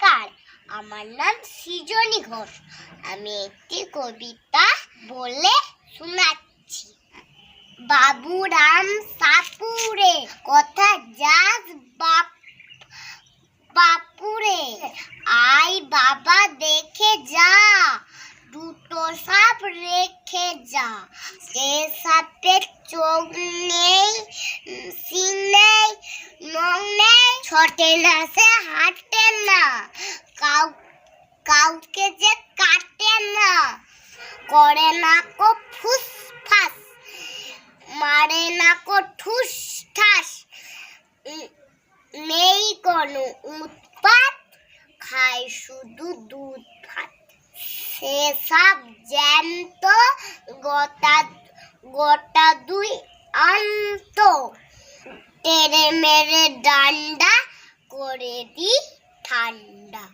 নমস্কার আমার নাম সৃজনী ঘোষ। আমি একটি কবিতা বলে শোনাচ্ছি। বাবুরাম সাপুরে কথা যাস বাপ বাপুরে। আই বাবা দেখে যা দুটো সাপ রেখে যা। সে সাপের চোখ নেই উম, সিং নেই নখ নেই ছোটে না সে হাঁটে না কাউ কাউকে যে কাটে না করে না কো ফুস ফাস মারে না কো ঠুস ঠাস নেই কোনো উৎপাত। খায় শুধু দুধ ভাত সেসব জ্যান্ত গোটা গোটা দুই অন্ত। তেরে মেরে ডান্ডা করে দি ঠান্ডা।